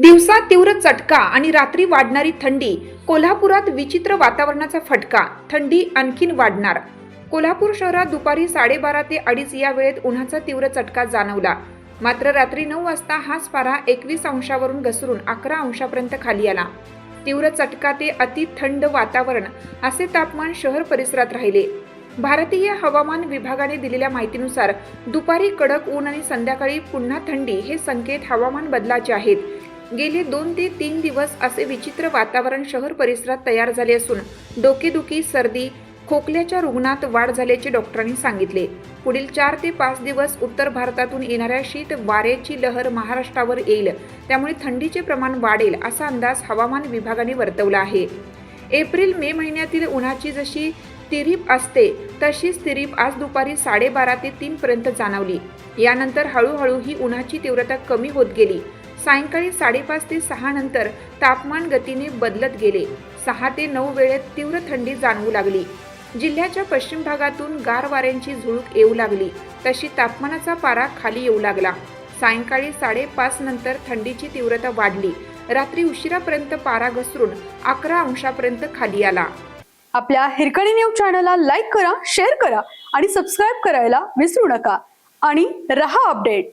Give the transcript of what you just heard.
दिवसा तीव्र चटका आणि रात्री वाढणारी थंडी कोल्हापुरात विचित्र वातावरणाचा फटका. थंडी आणखीन वाढणार. कोल्हापूर शहरात दुपारी साडेबारा ते अडीच या वेळेत उन्हाचा तीव्र चटका जाणवला. मात्र रात्री नऊ वाजता हाच पारा एकवीस अंशावरून घसरून अकरा अंशापर्यंत खाली आला. तीव्र चटका ते अति थंड वातावरण असे तापमान शहर परिसरात राहिले. भारतीय हवामान विभागाने दिलेल्या माहितीनुसार दुपारी कडक ऊन आणि संध्याकाळी पुन्हा थंडी हे संकेत हवामान बदलाचे आहेत. गेले दोन ते तीन दिवस असे विचित्र वातावरण शहर परिसरात तयार झाले असून डोकेदुखी सर्दी खोकल्याच्या रुग्णात वाढ झाल्याचे डॉक्टरांनी सांगितले. पुढील चार ते पाच दिवस उत्तर भारतातून येणाऱ्या शीत वाऱ्याची लहर महाराष्ट्रावर येईल. त्यामुळे थंडीचे प्रमाण वाढेल असा अंदाज हवामान विभागाने वर्तवला आहे. एप्रिल मे महिन्यातील उन्हाची जशी तिरीप असते तशीच तिरीप आज दुपारी साडेबारा ते तीन पर्यंत जाणवली. यानंतर हळूहळू ही उन्हाची तीव्रता कमी होत गेली. सायंकाळी साडेपाच ते सहा नंतर तापमान गतीने बदलत गेले. सहा ते नऊ वेळेत तीव्र थंडी जाणवू लागली. जिल्ह्याच्या पश्चिम भागातून गार वाऱ्यांची झुळूक येऊ लागली. तशी तापमानाचा पारा खाली येऊ लागला. सायंकाळी साडेपाच नंतर थंडीची तीव्रता वाढली. रात्री उशिरापर्यंत पारा घसरून अकरा अंशापर्यंत खाली आला. आपल्या हिरकणी न्यूज चॅनलला लाईक करा शेअर करा आणि सबस्क्राईब करायला विसरू नका. आणि रहा अपडेट.